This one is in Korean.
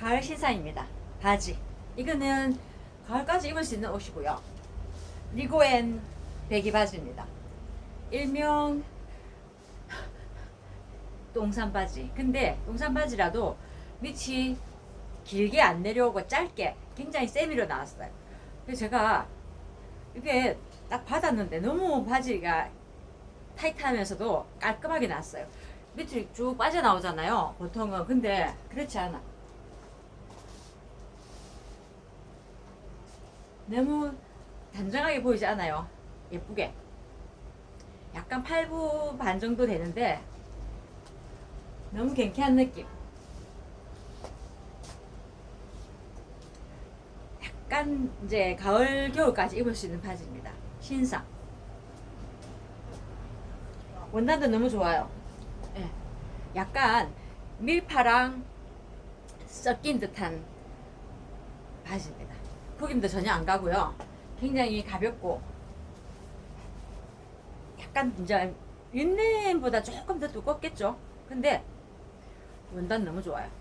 가을 신상입니다. 바지. 이거는 가을까지 입을 수 있는 옷이고요. 리고엔 배기 바지입니다. 일명 똥산 바지. 근데 똥산 바지라도 밑이 길게 안 내려오고 짧게 굉장히 세미로 나왔어요. 그래서 제가 이게 딱 받았는데 너무 바지가 타이트하면서도 깔끔하게 나왔어요. 밑으로 쭉 빠져나오잖아요. 보통은. 근데 그렇지 않아. 너무 단정하게 보이지 않아요. 예쁘게. 약간 팔부 반 정도 되는데 너무 경쾌한 느낌. 약간 이제 가을 겨울까지 입을 수 있는 바지입니다. 신상. 원단도 너무 좋아요. 예. 약간 밀파랑 섞인 듯한 바지입니다. 구김도 전혀 안 가고요. 굉장히 가볍고 약간 이제 윈넨보다 조금 더 두껍겠죠. 근데 원단 너무 좋아요.